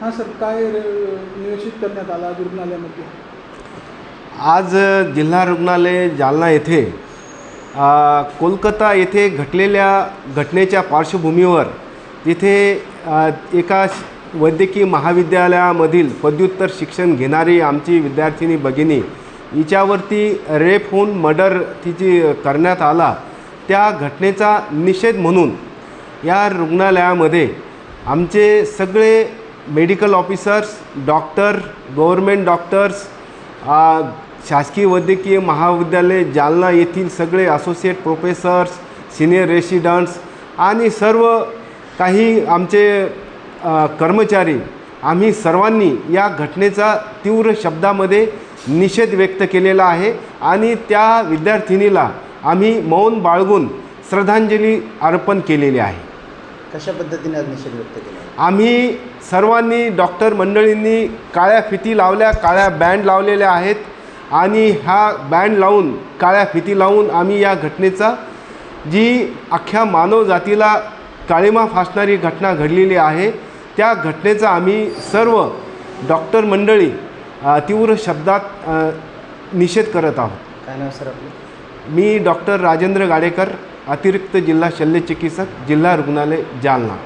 काय नियोजित करण्यात आला रुग्णालयामध्ये? आज जिल्हा रुग्णालय जालना येथे कोलकाता येथे घटलेल्या घटनेच्या पार्श्वभूमीवर तिथे एका वैद्यकीय महाविद्यालयामधील पदव्युत्तर शिक्षण घेणारी आमची विद्यार्थिनी भगिनी हिच्यावरती रेप होऊन मर्डर तिची करण्यात आला. त्या घटनेचा निषेध म्हणून या रुग्णालयामध्ये आमचे सगळे medical officers doctor government doctors शासकीय वैद्यकीय महाविद्यालय जालना येथील सगळे असोसिएट प्रोफेसर्स सिनियर रेसिडंट्स आणि सर्व काही आमचे कर्मचारी आम्ही सर्वांनी या घटनेचा तीव्र शब्दामध्ये निषेध व्यक्त केलेला आहे आणि त्या विद्यार्थिनीला आम्ही मौन बाळगून श्रद्धांजली अर्पण केलेली आहे. कशा पद्धतीने आज निषेध व्यक्त केला? आम्ही सर्वांनी डॉक्टर मंडळींनी काळ्या फिती लावल्या काळ्या बँड लावलेल्या आहेत आणि हा बँड लावून काळ्या फिती लावून आम्ही या घटनेचा जी अख्ख्या मानव जातीला काळीमा फासणारी घटना घडलेली आहे त्या घटनेचा आम्ही सर्व डॉक्टर मंडळी तीव्र शब्दात निषेध करत आहोत. काय नाव सर आपलं? मी डॉक्टर राजेंद्र गाडेकर अतिरिक्त जिल्हा शल्यचिकित्सक जिल्हा रुग्णालय जालना.